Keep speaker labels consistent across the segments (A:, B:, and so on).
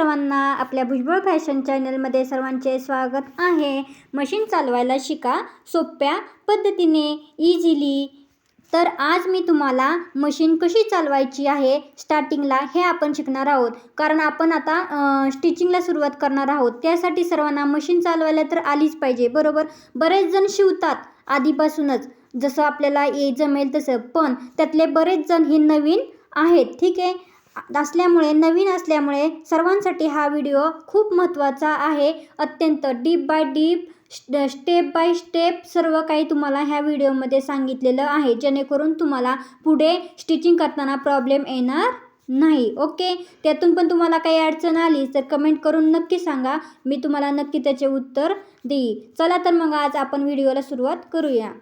A: सर्वांना आपल्या भुजबळ फॅशन चॅनलमध्ये सर्वांचे स्वागत आहे. मशीन चालवायला शिका सोप्या पद्धतीने इझिली तर आज मी तुम्हाला मशीन कशी चालवायची आहे स्टार्टिंगला हे आपण शिकणार आहोत. कारण आपण आता स्टिचिंगला सुरुवात करणार आहोत. त्यासाठी सर्वांना मशीन चालवायला तर आलीच पाहिजे बरोबर? बरेच जण शिवतात आधीपासूनच. जसं आपल्याला ये जमेल तसं. पण त्यातले बरेच जण हे नवीन आहेत ठीक आहे? असल्यामुळे नवीन असल्यामुळे सर्वांसाठी हा व्हिडिओ खूप महत्त्वाचा आहे. अत्यंत deep by deep step by step सर्व काही तुम्हाला ह्या व्हिडिओमध्ये सांगितलेलं आहे. जेणेकरून तुम्हाला पुढे स्टिचिंग करताना प्रॉब्लेम येणार नाही. ओके? त्यातून पण तुम्हाला काही अडचण आली तर कमेंट करून नक्की सांगा. मी तुम्हाला नक्की त्याचे उत्तर देईल. चला तर मग आज आपण व्हिडिओला सुरुवात करूया.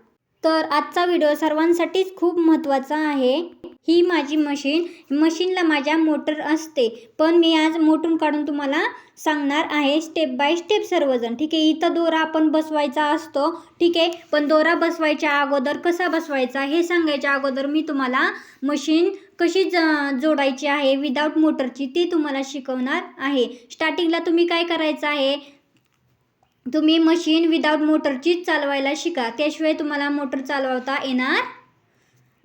A: तर आजचा व्हिडिओ सर्वांसाठीच खूप महत्त्वाचा आहे. ही माझी मशीन मशीनला माझ्या मोटर असते. पण मी आज मोटून काढून तुम्हाला सांगणार आहे स्टेप बाय स्टेप सर्वजण. ठीक आहे इथं दोरा आपण बसवायचा असतो. ठीक आहे पण दोरा बसवायच्या अगोदर कसा बसवायचा हे सांगायच्या अगोदर मी तुम्हाला मशीन कशी ज जोडायची आहे विदाऊट मोटरची ती तुम्हाला शिकवणार आहे. स्टार्टिंगला तुम्ही काय करायचं आहे? तुम्ही मशीन विदाऊट मोटरचीच चालवायला शिका. त्याशिवाय तुम्हाला मोटर चालवता येणार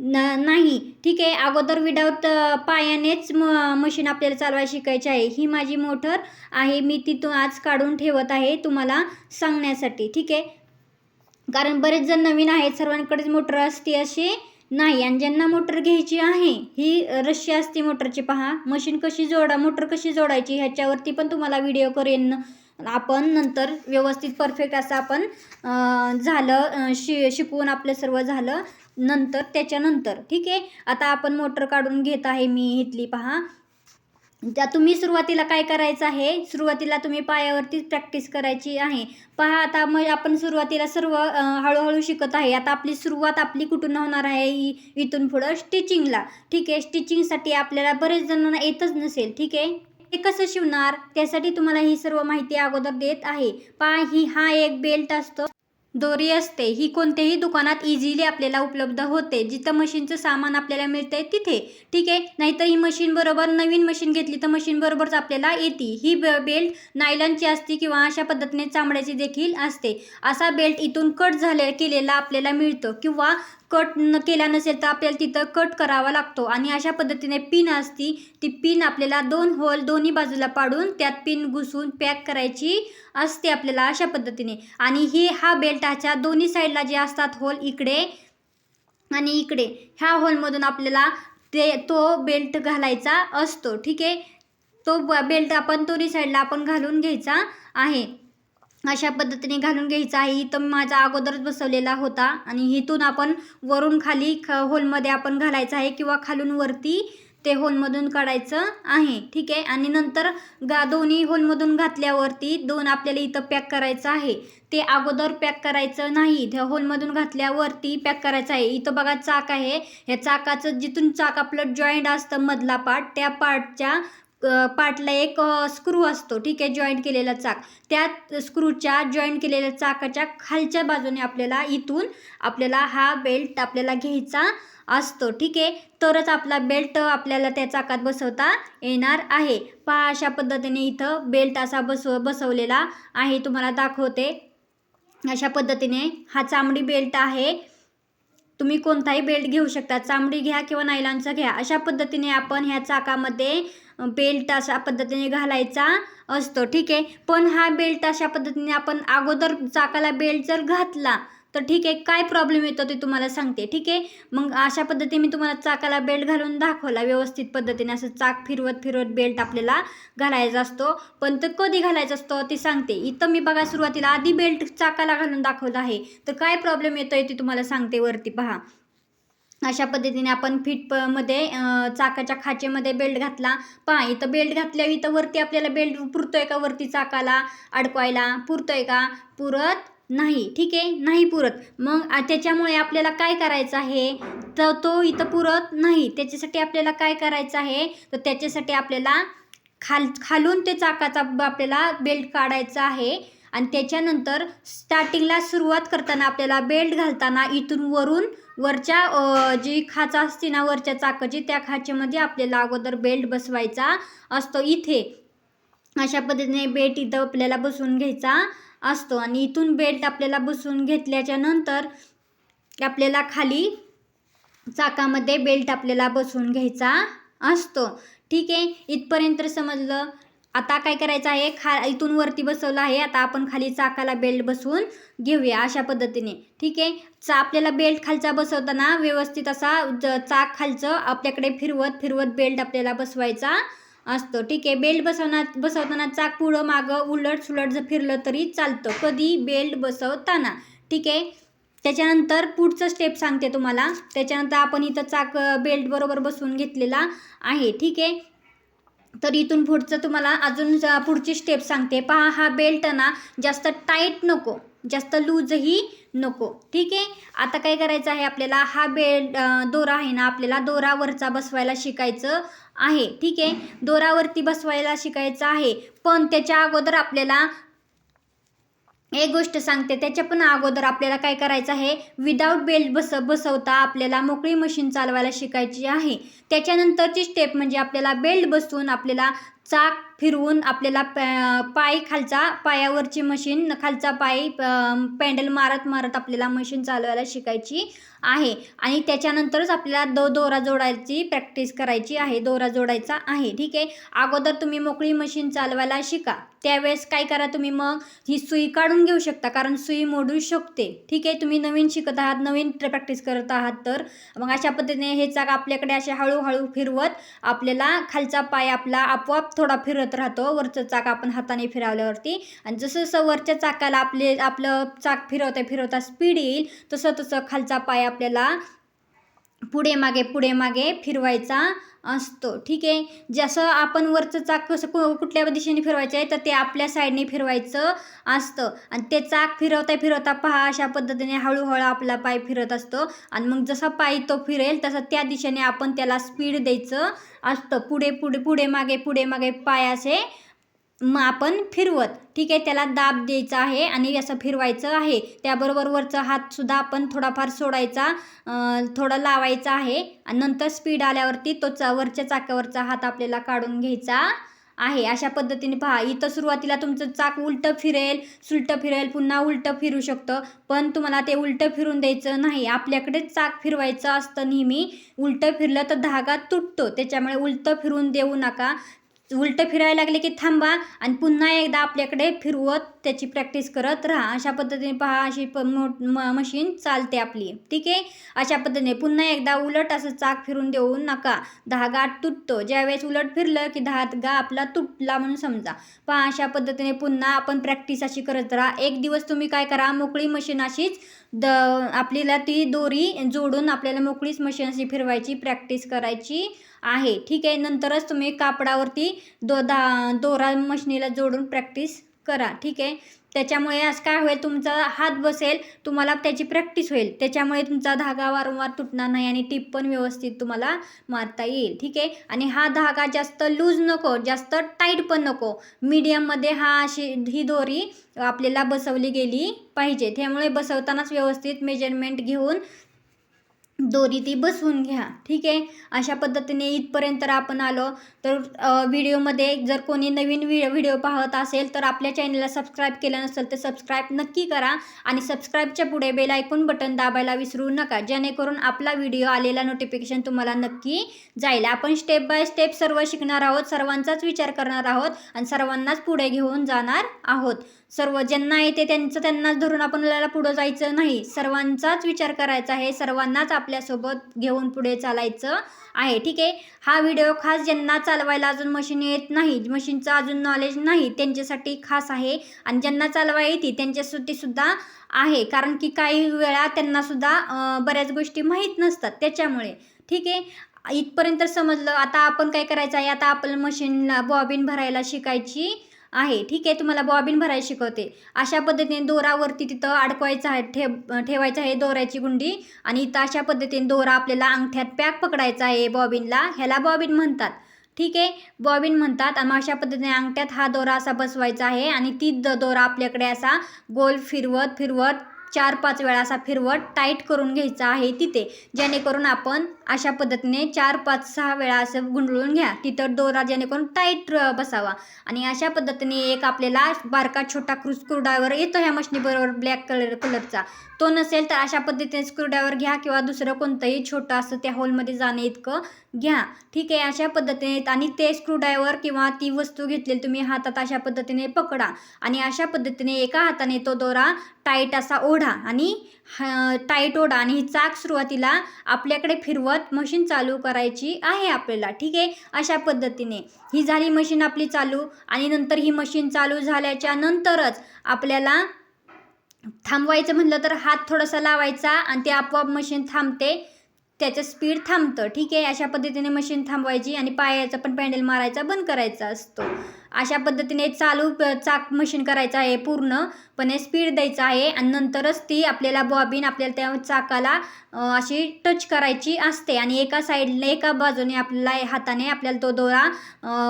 A: न नाही. ठीक आहे अगोदर विदाऊट पायानेच म मशीन आपल्याला चालवायला शिकायची आहे. ही माझी मोटर आहे मी ती तू आज काढून ठेवत आहे तुम्हाला सांगण्यासाठी. ठीक आहे? कारण बरेच जण नवीन आहेत सर्वांकडेच मोटर असते असे नाही. आणि ज्यांना मोटर घ्यायची आहे ही रशी असते मोटरची पहा. मशीन कशी जोडा मोटर कशी जोडायची ह्याच्यावरती पण तुम्हाला व्हिडिओ करेन. आपण नंतर व्यवस्थित परफेक्ट असं आपण झालं शि शिकवून आपलं सर्व झालं. नंतर त्याच्यानंतर. ठीक आहे? आता आपण मोटर काढून घेत आहे मी इथली पहा. त्या तुम्ही सुरुवातीला काय करायचं आहे? सुरुवातीला तुम्ही पायावरतीच प्रॅक्टिस करायची आहे. पहा आता मग आपण सुरुवातीला सर्व हळूहळू शिकत आहे. आता आपली सुरुवात आपली कुठून होणार आहे? इथून पुढं स्टिचिंगला ठीक आहे? स्टिचिंगसाठी आपल्याला बरेच जणांना येतच नसेल. ठीक आहे? ते कसं शिवणार? त्यासाठी तुम्हाला ही सर्व माहिती अगोदर देत आहे. पहा ही हा एक बेल्ट असतो. दोरी असते. ही कोणत्याही दुकानात इझिली आपल्याला उपलब्ध होते. जिथं मशीनचं सामान आपल्याला मिळतंय तिथे. ठीक आहे? नाहीतर ही मशीन बरोबर नवीन मशीन घेतली तर मशीन बरोबरच आपल्याला येते. ही ब बेल्ट नायलॉनची असते किंवा अशा पद्धतीने चामड्याची देखील असते. असा बेल्ट इथून कट झाले केलेला आपल्याला मिळतो. किंवा कट न केला नसेल तर आपल्याला तिथं कट करावा लागतो. आणि अशा पद्धतीने पिन असती ती पिन आपल्याला दोन होल दोन्ही बाजूला पाडून त्यात पिन घुसून पॅक करायची असते आपल्याला अशा पद्धतीने. आणि ही हा बेल्ट दोन्ही साईडला जे असतात होल इकडे आणि इकडे ह्या होलमधून आपल्याला ते तो बेल्ट घालायचा असतो. ठीक आहे? तो ब- बेल्ट आपण दोन्ही साईडला आपण घालून घ्यायचा आहे. अशा पद्धतीने घालून घ्यायचा आहे. इथं माझा अगोदरच बसवलेला होता आणि इथून आपण वरून खाली ख होलमध्ये आपण घालायचं आहे किंवा खालून वरती ते होलमधून काढायचं आहे. ठीक आहे? आणि नंतर गा दोन्ही होलमधून घातल्यावरती दोन आपल्याला इथं पॅक करायचं आहे. ते अगोदर पॅक करायचं नाही. त्या होलमधून घातल्यावरती पॅक करायचं आहे. इथं बघा चाक आहे. ह्या चाकाचं जिथून चाक आपलं जॉईंट असतं मधला पार्ट त्या पार्टच्या पार्टला एक स्क्रू असतो. ठीक आहे जॉईंट केलेला चाक. त्या स्क्रूच्या जॉईंट केलेल्या चाकाच्या खालच्या बाजूने आपल्याला इथून आपल्याला हा बेल्ट आपल्याला घ्यायचा असतो. ठीक आहे? तरच आपला बेल्ट आपल्याला त्या चाकात बसवता येणार आहे. पहा अशा पद्धतीने इथं बेल्ट असा बसव बसवलेला आहे. तुम्हाला दाखवते. अशा पद्धतीने हा चामडी बेल्ट आहे. तुम्ही कोणताही बेल्ट घेऊ शकता. चामडी घ्या किंवा नायलॉनचा घ्या. अशा पद्धतीने आपण ह्या चाकामध्ये बेल्ट अशा पद्धतीने घालायचा असतो. ठीक आहे? पण हा बेल्ट अशा पद्धतीने आपण अगोदर चाकाला बेल्ट जर घातला तर ठीक आहे काय प्रॉब्लेम येतो ते तुम्हाला सांगते ठीक आहे? मग अशा पद्धतीने मी तुम्हाला चाकाला बेल्ट घालून दाखवला व्यवस्थित पद्धतीने. असं चाक फिरवत फिरवत बेल्ट आपल्याला घालायचा असतो. पण तर कधी घालायचा असतो ते सांगते. इथं मी बघा सुरुवातीला आधी बेल्ट चाकाला घालून दाखवलं आहे. तर काय प्रॉब्लेम येतोय ते तुम्हाला सांगते वरती पहा. अशा पद्धतीने आपण फिट प मध्ये चाकाच्या खाचेमध्ये बेल्ट घातला. पहा इथं बेल्ट घातल्यावर इथं वरती आपल्याला बेल्ट पुरतोय का वरती चाकाला अडकवायला? पुरतोय का? पुरत नाही ठीक आहे? नाही पुरत. मग त्याच्यामुळे आपल्याला काय करायचं आहे? तर तो इथं पुरत नाही. त्याच्यासाठी आपल्याला काय करायचं आहे? तर त्याच्यासाठी आपल्याला खाल खालून ते चाकाचा आपल्याला बेल्ट काढायचा आहे. आणि त्याच्यानंतर स्टार्टिंगला सुरुवात करताना आपल्याला बेल्ट घालताना इथून वरून वरच्या जी खाचा असते ना वरच्या चाकाची त्या खाचेमध्ये आपल्याला अगोदर बेल्ट बसवायचा असतो. इथे अशा पद्धतीने बेल्ट इथं आपल्याला बसवून घ्यायचा. असतो. आणि इथून बेल्ट आपल्याला बसवून घेतल्याच्या नंतर आपल्याला खाली चाकामध्ये बेल्ट आपल्याला बसवून घ्यायचा असतो. ठीक आहे? इथपर्यंत समजलं. आता काय करायचं आहे? खा इथून वरती बसवलं आहे. आता आपण खाली चाकाला बेल्ट बसवून घेऊया अशा पद्धतीने. ठीक आहे? चा आपल्याला बेल्ट खालचा बसवताना व्यवस्थित असा ज चाक खालचं आपल्याकडे फिरवत फिरवत बेल्ट आपल्याला बसवायचा असतो. ठीक आहे बेल्ट बसवना बसवताना चाक पुढं मागं उलट सुलट जर फिरलं तरी चालतं. कधी बेल्ट बसवताना. ठीक आहे? त्याच्यानंतर पुढचं स्टेप सांगते तुम्हाला. त्याच्यानंतर आपण इथं चाक बेल्ट बरोबर बसवून घेतलेला आहे. ठीक आहे? तर इथून पुढचं तुम्हाला अजून पुढची स्टेप सांगते. पहा हा बेल्ट ना जास्त टाईट नको. जास्त लूजही नको. ठीक आहे? आता काय करायचं आहे आपल्याला? हा बेल्ट दोरा आहे ना आपल्याला दोरावरचा बसवायला शिकायचं. आहे. ठीक आहे? दोरावरती बसवायला शिकायचं आहे. पण त्याच्या अगोदर आपल्याला एक गोष्ट सांगते. त्याच्या पण अगोदर आपल्याला काय करायचं आहे? विदाऊट बेल्ट बस बसवता आपल्याला मोकळी मशीन चालवायला शिकायची आहे. त्याच्यानंतरची स्टेप म्हणजे आपल्याला बेल्ट बसवून आपल्याला चाक फिरवून आपल्याला पॅ- पाय खालचा पायावरची मशीन खालचा पाय पॅन्डल मारत मारत आपल्याला मशीन चालवायला शिकायची आहे. आणि त्याच्यानंतरच आपल्याला दो दोरा जोडायची प्रॅक्टिस करायची आहे. दोरा जोडायचा आहे. ठीक आहे? अगोदर तुम्ही मोकळी मशीन चालवायला शिका. त्यावेळेस काय करा तुम्ही मग? ही सुई काढून घेऊ शकता कारण सुई मोडू शकते. ठीक आहे? तुम्ही नवीन शिकत आहात नवीन प्रॅक्टिस करत आहात तर. मग अशा पद्धतीने हे चाक आपल्याकडे असे हळूहळू फिरवत आपल्याला खालचा पाय आपला आपोआप थोडा फिरत राहतो. वरचं चाक आपण हाताने फिरवल्यावरती. आणि जसं जसं वरच्या चाकाला आपले आपलं चाक फिरवता फिरवता स्पीड येईल तसं तसं खालचा पाय आपल्याला पुढे मागे पुढे मागे फिरवायचा असतो. ठीक आहे? जसं आपण वरचं चाक कसं कु कुठल्या दिशेने फिरवायचं आहे तर ते आपल्या साईडने फिरवायचं असतं. आणि ते चाक फिरवता फिरवता पहा अशा पद्धतीने हळूहळू आपला पाय फिरत असतो. आणि मग जसा पाय तो फिरेल तसं त्या दिशेने आपण त्याला स्पीड द्यायचं असतं. पुढे पुढे पुढे मागे पुढे मागे पाय असे मग आपण फिरवत. ठीक आहे त्याला दाब द्यायचा आहे आणि असं फिरवायचं आहे. त्याबरोबर वरचा हातसुद्धा आपण थोडाफार सोडायचा थोडा लावायचा आहे. आणि नंतर स्पीड आल्यावरती तो चा वरच्या चाकावरचा हात आपल्याला काढून घ्यायचा आहे. अशा पद्धतीने पहा इथं सुरुवातीला तुमचं चाक उलटं फिरेल सुलटं फिरेल पुन्हा उलटं फिरू शकतं. पण तुम्हाला ते उलटं फिरून द्यायचं नाही. आपल्याकडेच चाक फिरवायचं असतं नेहमी. उलटं फिरलं तर धागा तुटतो. त्याच्यामुळे उलटं फिरून देऊ नका. उलटं फिरायला लागले की थांबा आणि पुन्हा एकदा आपल्याकडे फिरवत त्याची प्रॅक्टिस करत राहा. अशा पद्धतीने पहा अशी प मो म मशीन चालते आपली. ठीक आहे? अशा पद्धतीने पुन्हा एकदा उलट असं चाक फिरून देऊ नका. धागा तुटतो. ज्यावेळेस उलट फिरलं की धागा आपला तुटला म्हणून समजा. पहा अशा पद्धतीने पुन्हा आपण प्रॅक्टिस अशी करत राहा. एक दिवस तुम्ही काय करा मोकळी मशीन अशीच द आपल्याला ती दोरी जोडून आपल्याला मोकळीच मशीन अशी फिरवायची प्रॅक्टिस करायची आहे. ठीक आहे? नंतरच तुम्ही कापडावरती दो दा दोरा मशनीला जोडून प्रॅक्टिस करा ठीक आहे? त्याच्यामुळे असं काय होईल तुमचा हात बसेल तुम्हाला त्याची प्रॅक्टिस होईल. त्याच्यामुळे तुमचा धागा वारंवार तुटणार नाही आणि टिप पण व्यवस्थित तुम्हाला मारता येईल ठीक आहे? आणि हा धागा जास्त लूज नको जास्त टाईट पण नको. मीडियममध्ये हा अशी ही दोरी आपल्याला बसवली गेली पाहिजे. त्यामुळे बसवतानाच व्यवस्थित मेजरमेंट घेऊन दोरी ती बसवून घ्या. ठीक आहे? अशा पद्धतीने इथपर्यंत आपण आलो. तर व्हिडिओमध्ये जर कोणी नवीन व्हि व्हिडिओ पाहत असेल तर आपल्या चॅनलला सबस्क्राईब केलं नसेल तर सबस्क्राईब नक्की करा आणि सबस्क्राईबच्या पुढे बेल ऐकून बटन दाबायला विसरू नका. जेणेकरून आपला व्हिडिओ आलेला नोटिफिकेशन तुम्हाला नक्की जाईल. आपण स्टेप बाय स्टेप सर्व शिकणार आहोत सर्वांचाच विचार करणार आहोत आणि सर्वांनाच पुढे घेऊन जाणार आहोत. सर्व ज्यांना येते त्यांचं त्यांनाच धरून आपल्याला पुढं जायचं नाही. सर्वांचाच विचार करायचा आहे. सर्वांनाच आपल्यासोबत घेऊन पुढे चालायचं आहे. ठीक आहे? हा व्हिडिओ खास ज्यांना चालवायला अजून मशीन येत नाही मशीनचं अजून नॉलेज नाही त्यांच्यासाठी खास आहे. आणि ज्यांना चालवा येते त्यांच्यासाठीसुद्धा आहे. कारण की काही वेळा त्यांनासुद्धा बऱ्याच गोष्टी माहीत नसतात. त्याच्यामुळे. ठीक आहे? इथपर्यंत समजलं. आता आपण काय करायचं आहे? आता आपण मशीनला बॉबिन भरायला शिकायची. आहे. ठीक आहे तुम्हाला बॉबिन भरायला शिकवते. अशा पद्धतीने दोरावरती तिथं अडकवायचं आहे ठेव ठेवायचं आहे दोऱ्याची गुंडी आणि इथं अशा पद्धतीने दोरा आपल्याला अंगठ्यात पॅक पकडायचा आहे बॉबिनला. ह्याला बॉबिन म्हणतात. ठीक आहे बॉबिन म्हणतात आणि अशा पद्धतीने अंगठ्यात हा दोरा असा बसवायचा आहे आणि ती द दोरा आपल्याकडे असा गोल फिरवत फिरवत चार पाच वेळा असा फिरवत टाईट करून घ्यायचा आहे तिथे. जेणेकरून आपण अशा पद्धतीने चार पाच सहा वेळा असं गुंडळून घ्या. तिथं दोरा जेणेकरून टाईट बसावा. आणि अशा पद्धतीने एक आपल्याला बारका छोटा क्रूज स्क्रूड्रायव्हर येतो ह्या मशनीबरोबर ब्लॅक कलर कलरचा. तो नसेल तर अशा पद्धतीने स्क्रूड्रायव्हर घ्या किंवा दुसरं कोणतंही छोटं असं त्या होलमध्ये जाणे इतकं घ्या. ठीक आहे अशा पद्धतीने आणि ते स्क्रूड्रायव्हर किंवा ती वस्तू घेतलेली तुम्ही हातात अशा पद्धतीने पकडा आणि अशा पद्धतीने एका हाताने तो दोरा टाईट असा ओढा आणि टाईट ओढा आणि ही चाक सुरुवातीला आपल्याकडे फिरवत मशीन चालू करायची आहे आपल्याला. ठीक आहे अशा पद्धतीने. ही झाली मशीन आपली चालू आणि नंतर ही मशीन चालू झाल्याच्या नंतरच आपल्याला थांबवायचं म्हटलं तर हात थोडासा लावायचा आणि ते आपोआप मशीन थांबते. त्याचं स्पीड थांबतं. ठीक आहे अशा पद्धतीने मशीन थांबवायची आणि पायाचा पण पॅन्डल मारायचा बंद करायचा असतो. अशा पद्धतीने चालू चाक मशीन करायचं आहे पूर्णपणे स्पीड द्यायचं आहे आणि नंतरच ती आपल्याला बॉबिन आपल्याला त्या चाकाला अशी टच करायची असते. आणि एका साईडला एका बाजूने आपल्याला हाताने आपल्याला तो दोरा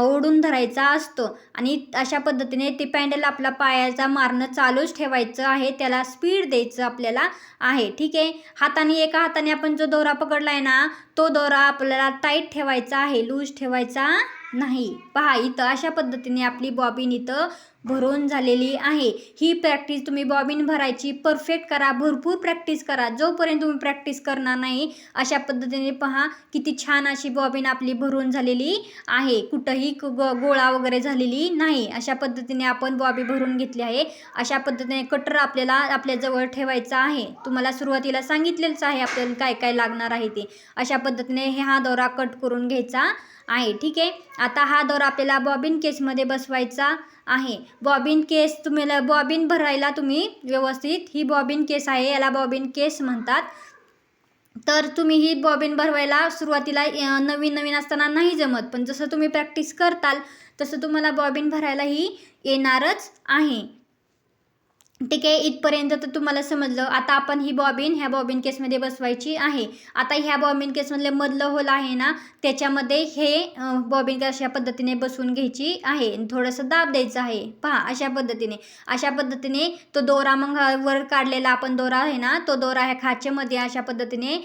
A: ओढून धरायचा असतो. आणि अशा पद्धतीने ते पॅन्डल आपला पायाचा मारणं चालूच ठेवायचं आहे. त्याला स्पीड द्यायचं आपल्याला आहे. ठीक आहे? हाताने एका हाताने आपण जो दोरा पकडला आहे ना तो दोरा आपल्याला टाईट ठेवायचा आहे. लूज ठेवायचा. नाही. पहा इथं अशा पद्धतीने आपली बॉबीन इथं भरून झालेली आहे. ही प्रॅक्टिस तुम्ही बॉबिन भरायची परफेक्ट करा. भरपूर प्रॅक्टिस करा. जोपर्यंत तुम्ही प्रॅक्टिस करणार नाही अशा पद्धतीने पहा किती छान अशी बॉबिन आपली भरून झालेली आहे. कुठंही ग गोळा वगैरे झालेली नाही. अशा पद्धतीने आपण बॉबी भरून घेतली आहे. अशा पद्धतीने कटर आपल्याला आपल्याजवळ ठेवायचा आहे. तुम्हाला सुरुवातीला सांगितलेलंच आहे आपल्याला काय काय लागणार आहे ते. अशा पद्धतीने हे हा दोरा कट करून घ्यायचा आहे. ठीक आहे? आता हा दोरा आपल्याला बॉबिन केसमध्ये बसवायचा आहे. बॉबिन केस तुम्हाला बॉबिन भरायला तुम्ही व्यवस्थित ही बॉबिन केस आहे याला बॉबिन केस म्हणतात. तर तुम्ही ही बॉबिन भरवायला सुरुवातीला नवीन नवीन असताना नाही जमत पण जसं तुम्ही प्रॅक्टिस करताल तसं तुम्हाला बॉबिन भरायलाही येणारच आहे. ठीक आहे इथपर्यंत तर तुम्हाला समजलं. आता आपण ही बॉबिन ह्या बॉबिन केसमध्ये बसवायची आहे. आता ह्या बॉबिन केसमधले मधलं होल आहे ना त्याच्यामध्ये हे बॉबिन केस अशा पद्धतीने बसवून घ्यायची आहे. आणि थोडंसं दाब द्यायचं आहे. पहा अशा पद्धतीने. अशा पद्धतीने तो दोरा मग वर काढलेला आपण दोरा आहे ना तो दोरा ह्या खाचेमध्ये अशा पद्धतीने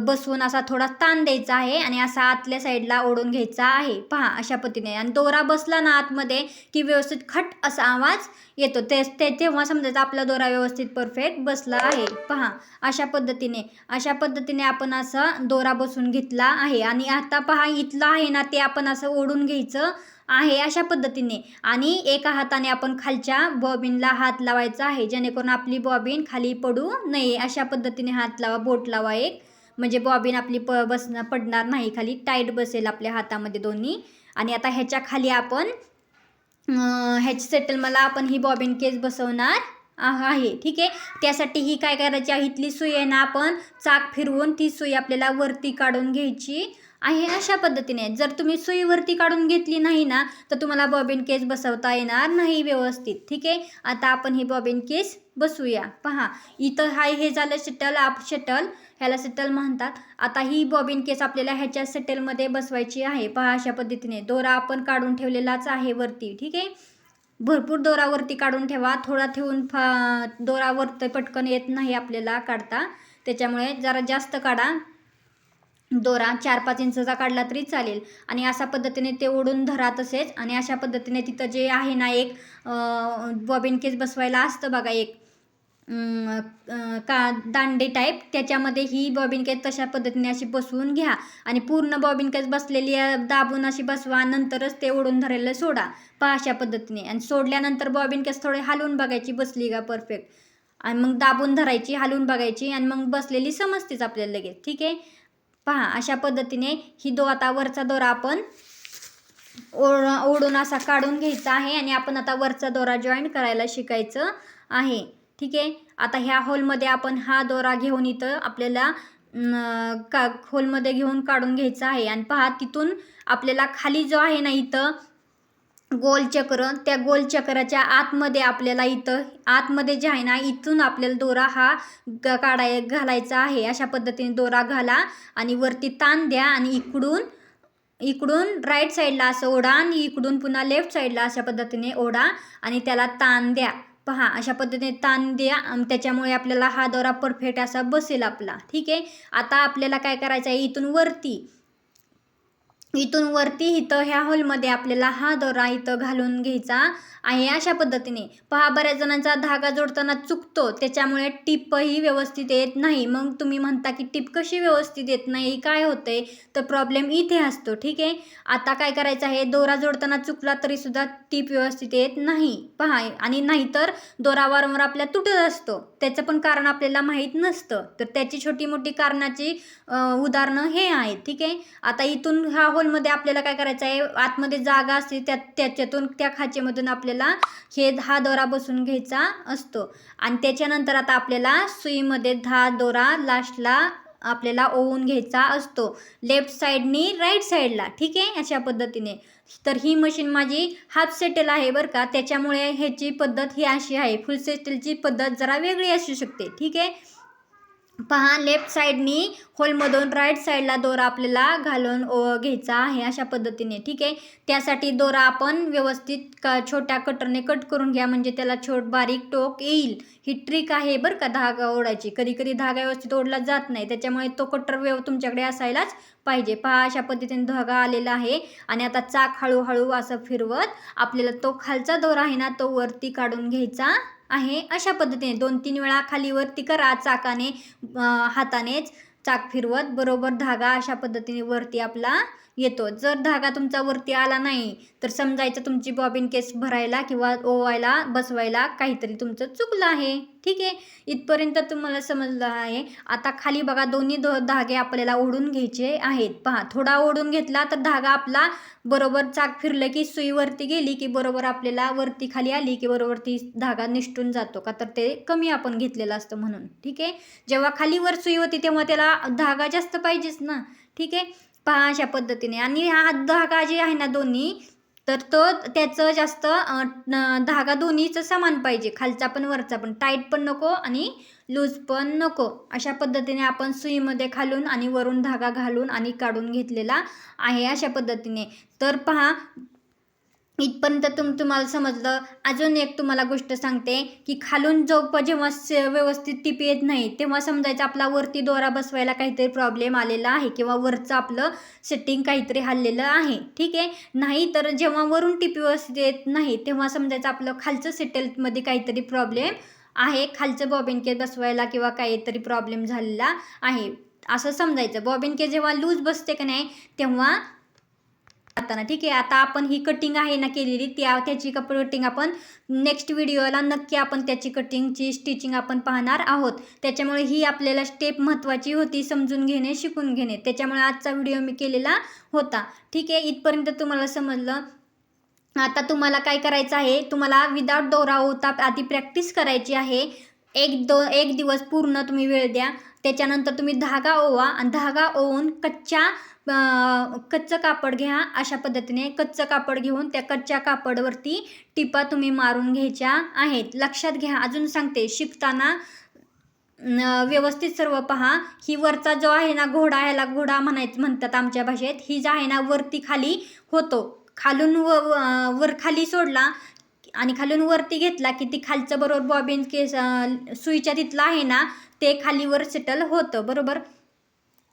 A: बसवून असा थोडा ताण द्यायचा आहे आणि असा आतल्या साईडला ओढून घ्यायचा आहे. पहा अशा पद्धतीने. आणि दोरा बसला ना आतमध्ये की व्यवस्थित खट असा आवाज येतो. तेच ते तेव्हा समजायचं आपला दोरा व्यवस्थित परफेक्ट बसला आहे. पहा अशा पद्धतीने अशा पद्धतीने आपण असा दोरा बसून घेतला आहे. आणि आता पहा इथलं आहे ना ते आपण असं ओढून घ्यायचं आहे अशा पद्धतीने. आणि एका हाताने आपण खालच्या बॉबिनला हात लावायचा आहे. जेणेकरून आपली बॉबिन खाली पडू नये. अशा पद्धतीने हात लावा बोट लावा एक. म्हणजे बॉबिन आपली प बसणं पडणार नाही. खाली टाईट बसेल आपल्या हातामध्ये दोन्ही. आणि आता ह्याच्या खाली आपण ह्याची सेटल मला आपण ही बॉबिन केस बसवणार आहे. ठीक आहे? त्यासाठी ही काय करायची आहे? इथली सुई आहे ना आपण चाक फिरवून ती सुई आपल्याला वरती काढून घ्यायची आहे अशा पद्धतीने. जर तुम्ही सुई वरती काढून घेतली नाही ना तर तुम्हाला बॉबिन केस बसवता येणार नाही व्यवस्थित. ठीक आहे? आता आपण ही बॉबिन केस बसूया. पहा. इथं हाय हे झालं शटल आप शटल ह्याला सेटल म्हणतात. आता ही बॉबिन केस आपल्याला ह्याच्या सेटलमध्ये बसवायची आहे. पहा अशा पद्धतीने. दोरा आपण काढून ठेवलेलाच आहे वरती. ठीक आहे? भरपूर दोरावरती काढून ठेवा. थोडा ठेवून फा दोरावर पटकन येत नाही आपल्याला काढता. त्याच्यामुळे जरा जास्त काढा. दोरा चार पाच इंचचा काढला तरी चालेल. आणि अशा पद्धतीने ते ओढून धरा तसेच. आणि अशा पद्धतीने तिथं जे आहे ना एक बॉबिन केस बसवायला असतं बघा एक. का दांडे टाईप त्याच्यामध्ये ही बॉबिन केस तशा पद्धतीने अशी बसवून घ्या. आणि पूर्ण बॉबिन केस बसलेली दाबून अशी बसवा नंतरच ते ओढून धरायला सोडा. पहा अशा पद्धतीने. आणि सोडल्यानंतर बॉबिन केस थोडे हलवून बघायची बसली का परफेक्ट आणि मग दाबून धरायची हलवून बघायची आणि मग बसलेली समजतेच आपल्याला लगेच. ठीक आहे? पहा अशा पद्धतीने ही दो आता वरचा दोरा आपण ओढ ओढून असा काढून घ्यायचा आहे. आणि आपण आता वरचा दोरा जॉईन करायला शिकायचं आहे. ठीक आहे? आता ह्या होलमध्ये आपण हा दोरा घेऊन इथं आपल्याला का होलमध्ये घेऊन काढून घ्यायचा आहे. आणि पहा तिथून आपल्याला खाली जो आहे ना इथं गोल चक्र त्या गोल चक्राच्या आतमध्ये आपल्याला इथं आतमध्ये जे आहे ना इथून आपल्याला दोरा हा ग काढाय घालायचा आहे. अशा पद्धतीने दोरा घाला आणि वरती ताण द्या आणि इकडून इकडून राईट साईडला असं ओढा आणि इकडून पुन्हा लेफ्ट साईडला अशा पद्धतीने ओढा आणि त्याला ताण द्या. पहा अशा पद्धतीने ताण द्या. त्याच्यामुळे आपल्याला हा दोरा परफेक्ट असा बसेल आपला. ठीक आहे? आता आपल्याला काय करायचं आहे? इथून वरती. इथून वरती इथं ह्या हॉलमध्ये आपल्याला हा दोरा इथं घालून घ्यायचा. आहे अशा पद्धतीने. पहा बऱ्याच जणांचा धागा जोडताना चुकतो त्याच्यामुळे टिपही व्यवस्थित येत नाही. मग तुम्ही म्हणता की टिप कशी व्यवस्थित येत नाही? काय होते तर प्रॉब्लेम इथे असतो ठीक आहे? आता काय करायचं आहे? दोरा जोडताना चुकला तरीसुद्धा टीप टिप व्यवस्थित येत नाही. पहा आणि नाहीतर दोरा वारंवार आपल्या तुटत असतो. त्याचं पण कारण आपल्याला माहीत नसतं. तर त्याची छोटी मोठी कारणाची उदाहरणं हे आहेत ठीक आहे? आता इथून ह्या हॉलमध्ये आपल्याला काय करायचं आहे? आतमध्ये जागा असते त्या त्याच्यातून त्या खाचेमधून आपल्याला हे दहा दोरा बसून घ्यायचा असतो. आणि त्याच्यानंतर आता आपल्याला सुईमध्ये दहा दोरा लास्टला आपल्याला ओवून घ्यायचा असतो. लेफ्ट साईडनी राईट साईडला ठीक आहे? अशा पद्धतीने. तर ही मशीन माझी हाफ सेटल आहे बरं का? त्याच्यामुळे ह्याची पद्धत ही अशी आहे. फुल सेटलची पद्धत जरा वेगळी असू शकते ठीक आहे? पहा लेफ्ट साईडनी होलमधून राईट साईडला दोरा आपल्याला घालून घ्यायचा आहे अशा पद्धतीने ठीक आहे? त्यासाठी दोरा आपण व्यवस्थित क छोट्या कटरने कट करून घ्या म्हणजे त्याला छोट बारीक टोक येईल. ही ट्रिक आहे बरं का धागा ओढायची. कधी कधी धागा व्यवस्थित ओढला जात नाही त्याच्यामुळे तो कटर व्यव तुमच्याकडे असायलाच पाहिजे. पहा अशा पद्धतीने धागा आलेला आहे आणि आता चाक हळूहळू असं फिरवत आपल्याला तो खालचा दोरा आहे ना तो वरती काढून घ्यायचा. आहे. अशा पद्धतीने दोन तीन वेळा खाली वरती करा चाकाने हातानेच चाक फिरवत बरोबर धागा अशा पद्धतीने वरती आपला येतो. जर धागा तुमचा वरती आला नाही तर समजायचं तुमची बॉबिन केस भरायला किंवा ओवायला बसवायला काहीतरी तुमचं चुकलं आहे. ठीक आहे? इथपर्यंत तुम्हाला समजलं आहे. आता खाली बघा दोन्ही दो धागे आपल्याला ओढून घ्यायचे आहेत. पहा थोडा ओढून घेतला तर धागा आपला बरोबर चाक फिरलं की सुई वरती गेली की बरोबर आपल्याला वरती खाली आली की बरोबर ती धागा निष्ठून जातो का? तर ते कमी आपण घेतलेलं असतं म्हणून. ठीक आहे? जेव्हा खाली वर सुई होती तेव्हा त्याला धागा जास्त पाहिजेच ना. ठीक आहे? पहा अशा पद्धतीने. आणि हा धागा जे आहे ना दोन्ही तर तो त्याचं जास्त धागा दोन्हीचं समान पाहिजे. खालचा पण वरचा पण. टाईट पण नको आणि लूज पण नको. अशा पद्धतीने आपण सुईमध्ये खालून आणि वरून धागा घालून आणि काढून घेतलेला आहे अशा पद्धतीने. तर पहा इथपर्यंत तुम तुम्हाला समजलं. अजून एक तुम्हाला गोष्ट सांगते की खालून जो प जेव्हा स- व्यवस्थित टीप येत नाही तेव्हा समजायचं आपला वरती दोरा बसवायला काहीतरी प्रॉब्लेम आलेला आहे किंवा वरचं आपलं सेटिंग काहीतरी हल्लेलं आहे. ठीक आहे? नाही तर जेव्हा वरून टीप व्यवस्थित येत नाही तेव्हा समजायचं आपलं खालचं सेटलमध्ये काहीतरी प्रॉब्लेम आहे. खालचं बॉबिन केस बसवायला किंवा काहीतरी प्रॉब्लेम झालेला आहे. असं समजायचं. बॉबिन केस जेव्हा लूज बसते का नाही तेव्हा जाताना ठीक आहे आता आपण ही कटिंग आहे ना केलेली त्या त्याची कटिंग आपण नेक्स्ट व्हिडिओला नक्की आपण त्याची कटिंगची स्टिचिंग आपण पाहणार आहोत. त्याच्यामुळे ही आपल्याला स्टेप महत्त्वाची होती समजून घेणे शिकून घेणे. त्याच्यामुळे आजचा व्हिडिओ मी केलेला होता. ठीक आहे इथपर्यंत तुम्हाला समजलं. आता तुम्हाला काय करायचं आहे? तुम्हाला विदाउट दोरा होता आधी प्रॅक्टिस करायची आहे. एक दो एक दिवस पूर्ण तुम्ही वेळ द्या. त्याच्यानंतर तुम्ही धागा ओवा. आणि धागा ओवून कच्च्या कच्चं कापड घ्या अशा पद्धतीने. कच्चं कापड घेऊन त्या कच्च्या कापडवरती टिपा तुम्ही मारून घ्यायच्या आहेत. लक्षात घ्या. अजून सांगते शिकताना व्यवस्थित सर्व पहा. ही वरचा जो आहे ना घोडा ह्याला घोडा म्हणायचं म्हणतात आमच्या भाषेत. ही जो आहे ना वरती खाली होतो. खालून व वर खाली सोडला आणि खालून वरती घेतला की ती खालचं बरोबर बॉबिन केस सुईच्या तिथलं आहे ना ते खालीवर सेटल होतं. बरोबर?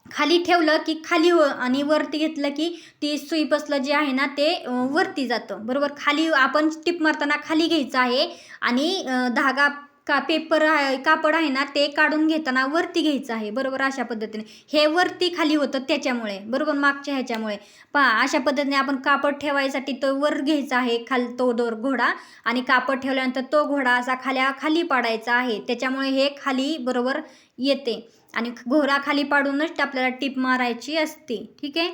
A: खाली ठेवलं की खाली व आणि वरती घेतलं की ती सुई बसलं जे आहे ना ते वरती जातं. बरोबर? खाली आपण टिप मारताना खाली घ्यायचं आहे आणि धागा का पेपर आहे कापड आहे ना ते काढून घेताना वरती घ्यायचं आहे. बरोबर? अशा पद्धतीने. हे वरती खाली होतं त्याच्यामुळे. बरोबर? मागच्या ह्याच्यामुळे. पहा अशा पद्धतीने आपण कापड ठेवायसाठी तो वर घ्यायचा आहे खाल तो दोर घोडा. आणि कापड ठेवल्यानंतर तो घोडा असा खाल्या खाली पाडायचा आहे. त्याच्यामुळे हे खाली बरोबर येते. आणि घोडा खाली पाडूनच आपल्याला टिप मारायची असते. ठीक आहे?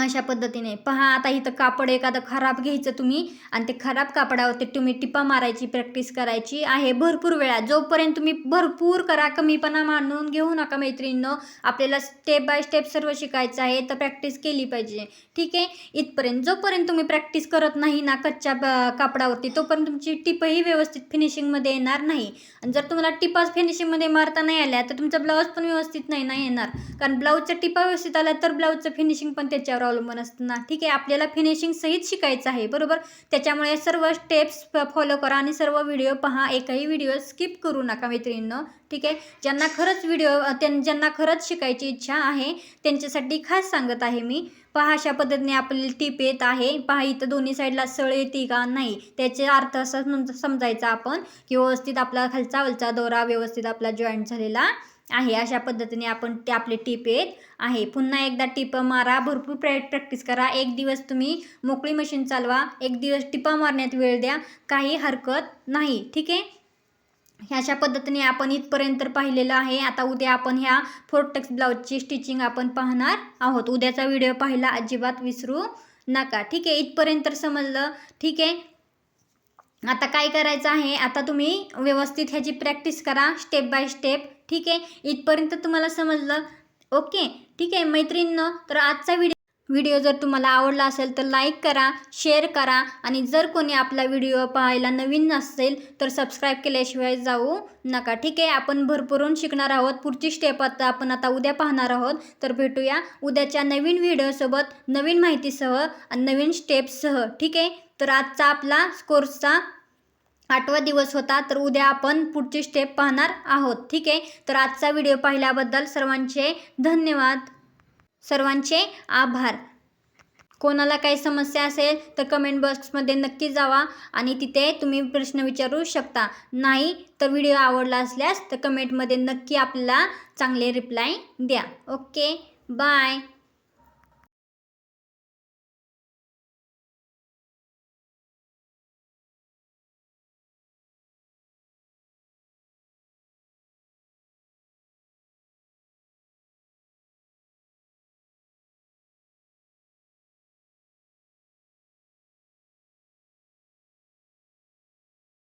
A: अशा पद्धतीने. पहा आता इथं कापड एखादं खराब घ्यायचं तुम्ही आणि ते खराब कापडावरती तुम्ही टिपा मारायची प्रॅक्टिस करायची आहे. भरपूर वेळा. जोपर्यंत तुम्ही भरपूर करा कमीपणा मानून घेऊ नका मैत्रिणीनं. आपल्याला स्टेप बाय स्टेप सर्व शिकायचं आहे तर प्रॅक्टिस केली पाहिजे. ठीक आहे? इथपर्यंत जोपर्यंत तुम्ही प्रॅक्टिस करत नाही ना कच्च्या ब- कापडावरती तोपर्यंत तुमची टिपही व्यवस्थित फिनिशिंगमध्ये येणार नाही. आणि जर तुम्हाला टिपाच फिनिशिंगमध्ये मारता नाही आल्या तर तुमचा ब्लाऊज पण व्यवस्थित नाही ना येणार. कारण ब्लाऊजच्या टिपा व्यवस्थित आल्या तर ब्लाऊजचं फिनिशिंग पण त्याच्यावर आपल्यावर अवलंबून असतं ना ठीक आहे आपल्याला फिनिशिंग सहित शिकायचं आहे बरोबर? त्याच्यामुळे सर्व स्टेप्स फॉलो करा आणि सर्व व्हिडिओ पहा. एकही व्हिडिओ स्किप करू नका मैत्रिणींनो. ठीक आहे? ज्यांना खरंच व्हिडिओ त्यां ज्यांना खरंच शिकायची इच्छा आहे त्यांच्यासाठी खास सांगत आहे मी. पहा अशा पद्धतीने आपली टीप येत आहे. पहा इथं दोन्ही साईडला सळ येते का? नाही. त्याचे अर्थ असं समजायचा आपण की व्यवस्थित आपला खालचा वलचा दोरा व्यवस्थित आपला जॉईंट झालेला आहे अशा पद्धतीने आपण ते आपले टीप येत आहे. पुन्हा एकदा टिप मारा भरपूर प्रॅ प्रॅक्टिस करा. एक दिवस तुम्ही मोकळी मशीन चालवा. एक दिवस टिपा मारण्यात वेळ द्या. काही हरकत नाही. ठीक आहे? अशा पद्धतीने आपण इथपर्यंत पाहिलेलं आहे. आता उद्या आपण ह्या फोर्टक्स ब्लाऊजची स्टिचिंग आपण पाहणार आहोत. उद्याचा व्हिडिओ पाहायला अजिबात विसरू नका. ठीक आहे? इथपर्यंत समजलं. ठीक आहे? आता काय करायचं आहे? आता तुम्ही व्यवस्थित ह्याची प्रॅक्टिस करा. स्टेप बाय स्टेप ठीक आहे? इथपर्यंत तुम्हाला समजलं? ओके? ठीक आहे मैत्रिणींनो तर आजचा व्हिडिओ व्हिडिओ जर तुम्हाला आवडला असेल तर लाईक करा शेअर करा आणि जर कोणी आपला व्हिडिओ पाहायला नवीन असेल तर सबस्क्राईब केल्याशिवाय जाऊ नका. ठीक आहे? आपण भरपूरून शिकणार आहोत. पुढची स्टेप आता आपण आता उद्या पाहणार आहोत. तर भेटूया उद्याच्या नवीन व्हिडिओसोबत नवीन माहितीसह आणि नवीन स्टेप्ससह ठीक आहे? तर आजचा आपला कोर्सचा आठवा दिवस होता तर उद्या आपण पुढची स्टेप पाहणार आहोत. ठीक आहे? तर आजचा व्हिडिओ पाहिल्याबद्दल सर्वांचे धन्यवाद. सर्वांचे आभार. कोणाला काही समस्या असेल तर कमेंट बॉक्समध्ये नक्की जावा आणि तिथे तुम्ही प्रश्न विचारू शकता. नाही तर व्हिडिओ आवडला असल्यास तर कमेंटमध्ये नक्की आपल्याला चांगले रिप्लाय द्या. Okay bye